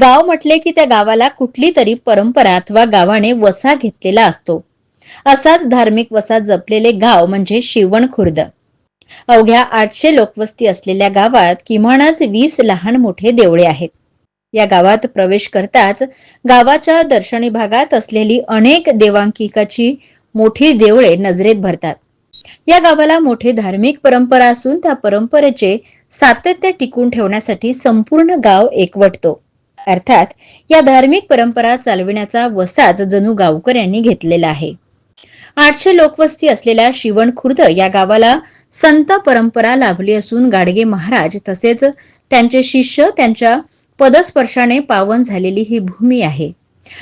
गाव म्हटले की त्या गावाला कुठली तरी परंपरा अथवा गावाने वसा घेतलेला असतो. असाच धार्मिक वसा जपलेले गाव म्हणजे शिवण खुर्द अवघ्या आठशे लोकवस्ती असलेल्या गावात किमानच वीस लहान मोठे देवळे आहेत. या गावात प्रवेश करताच गावाच्या दर्शनी भागात असलेली अनेक देवांकिकाची मोठी देवळे नजरेत भरतात. या गावाला मोठी धार्मिक परंपरा असून त्या परंपरेचे सातत्य टिकून ठेवण्यासाठी संपूर्ण गाव एकवटतो. अर्थात या धार्मिक परंपरा चालविण्याचा वसाच जणू गावकर यांनी घेतलेला आहे. आठशे लोकवस्ती असलेल्या शिवण खुर्द या गावाला संत परंपरा लाभली असून गाडगे महाराज तसेच त्यांचे शिष्य त्यांच्या पदस्पर्शाने पावन झालेली ही भूमी आहे.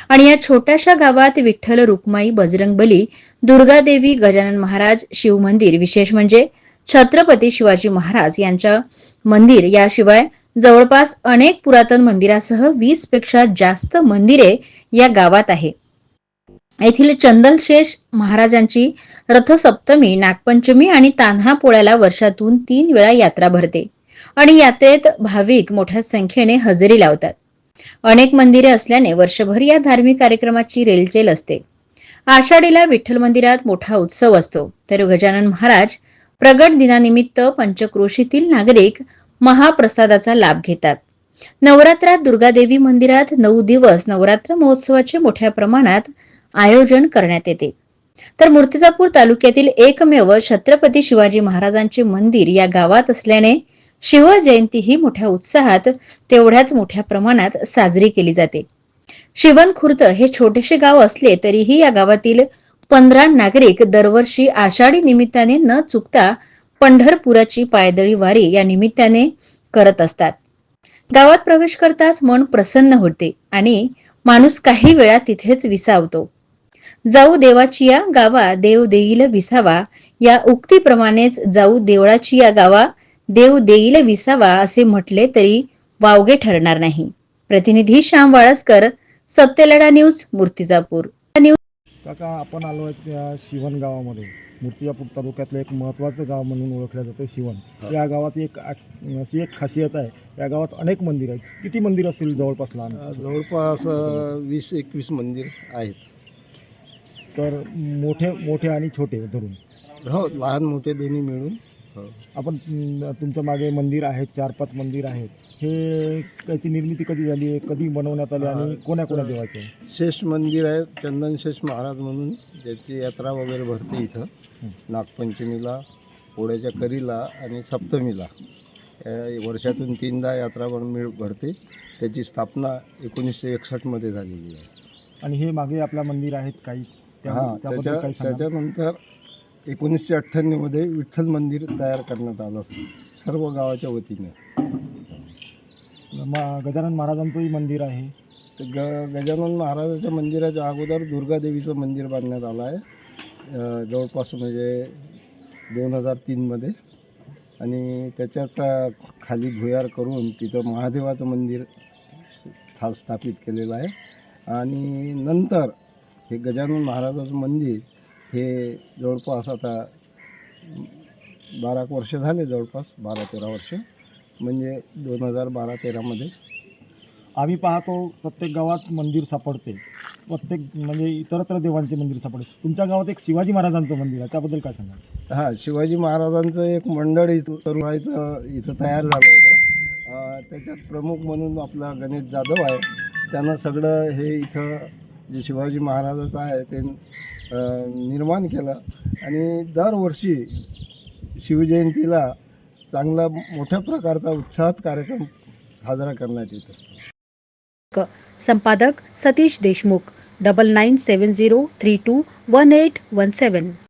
आणि या छोट्याशा गावात विठ्ठल रुक्माई बजरंगबली दुर्गादेवी गजानन महाराज शिव मंदिर विशेष म्हणजे छत्रपती शिवाजी महाराज यांच्या मंदिर याशिवाय जवळपास अनेक पुरातन मंदिरासह वीसपेक्षा जास्त मंदिरे या गावात आहे. येथील चंदलशेष महाराजांची रथसप्तमी नागपंचमी आणि तान्हा पोळ्याला वर्षातून तीन वेळा यात्रा भरते आणि यात्रेत भाविक मोठ्या संख्येने हजेरी लावतात. अनेक मंदिरे असल्याने वर्षभर या धार्मिक कार्यक्रमाची रेलचेल असते. आषाढीला विठ्ठल मंदिरात मोठा उत्सव असतो. तर गजानन महाराज प्रगट दिनानिमित्त पंचक्रोशीतील नागरिक महाप्रसादाचा लाभ घेतात. नवरात्रात दुर्गादेवी मंदिरात नऊ दिवस नवरात्र महोत्सवाचे मोठ्या प्रमाणात आयोजन करण्यात येते. तर मूर्तिजापूर तालुक्यातील एकमेव छत्रपती शिवाजी महाराजांचे मंदिर या गावात असल्याने शिवजयंती ही मोठ्या उत्साहात तेवढ्याच मोठ्या प्रमाणात साजरी केली जाते. शिवन खुर्द हे छोटेसे गाव असले तरीही या गावातील पंधरा नागरिक दरवर्षी आषाढी निमित्ताने न चुकता पंढरपुराची पायदळी वारी या निमित्ताने करत असतात. गावात प्रवेश करताच मन प्रसन्न होते आणि माणूस काही वेळा तिथेच विसावतो. जाऊ देवाची या गावा देव देईल विसावा या उक्तीप्रमाणेच जाऊ देवळाची या गावा देव देईल विसावा असे म्हटले तरी वावगे ठरणार नाही. प्रतिनिधी श्याम वाळसकर सत्यलढा न्यूज मूर्तिजापूर. काका आपण आलो आहे गावामध्ये मूर्तिजापूर तालुक्यातलं एक महत्त्वाचं गाव म्हणून ओळखलं जातं शिवन या गावात एक अशी एक खासियत आहे या गावात अनेक मंदिर आहेत. किती मंदिर असतील जवळपास लहान? जवळपास वीस एकवीस मंदिर आहेत. तर मोठे मोठे आणि छोटे धरून. हो लहान मोठे दोन्ही मिळून. हो. आपण तुमच्या मागे मंदिर आहेत चार पाच मंदिर आहेत. हे त्याची निर्मिती कधी झाली आहे? कधी बनवण्यात आली आणि कोण्या कोण्या देवाचे? आहे? शेष मंदिर आहे चंदनशेष महाराज म्हणून ज्याची यात्रा वगैरे भरते इथं. नागपंचमीला पोळ्याच्या करीला आणि सप्तमीला. या वर्षातून तीनदा यात्रा पण मिळ भरते. त्याची स्थापना एकोणीसशे एकसष्टमध्ये झालेली आहे. आणि हे मागे आपल्या मंदिर आहेत काही. त्या- हां त्याबद्दल त्याच्या काही सांगा. त्याच्यानंतर एकोणीसशे अठ्ठ्याण्णवमध्ये विठ्ठल मंदिर तयार करण्यात आलं. सर्व गावाच्या वतीने. मा- गजानन महाराजांचंही मंदिर आहे. तर ग गजानन महाराजाच्या मंदिराच्या अगोदर दुर्गादेवीचं मंदिर बांधण्यात आलं आहे. जवळपास म्हणजे दोन हजार तीनमध्ये आणि त्याच्याच खाली भुयार करून तिथं महादेवाचं मंदिर स्था स्थापित केलेलं आहे. आणि नंतर हे गजानन महाराजाचं मंदिर हे जवळपास आता बारा वर्ष झाले जवळपास बारा तेरा वर्ष. म्हणजे दोन हजार बारा तेरामध्ये आम्ही पाहतो प्रत्येक गावात मंदिर सापडते. प्रत्येक म्हणजे इतरत्र देवांचे मंदिर सापडते. तुमच्या गावात एक शिवाजी महाराजांचं मंदिर आहे त्याबद्दल काय सांगा हां शिवाजी महाराजांचं एक मंडळ इथं तरुणाईचं इथं तयार झालं होतं. त्याच्यात प्रमुख म्हणून आपला गणेश जाधव आहे. त्यांना सगळं हे इथं जे शिवाजी महाराजाचं आहे ते निर्माण केलं. आणि दरवर्षी शिवजयंतीला चांगला मोठ्या प्रकारचा उत्साहात कार्यक्रम साजरा करण्यात येतो संपादक Satish Deshmukh double nine seven zero three two one eight one seven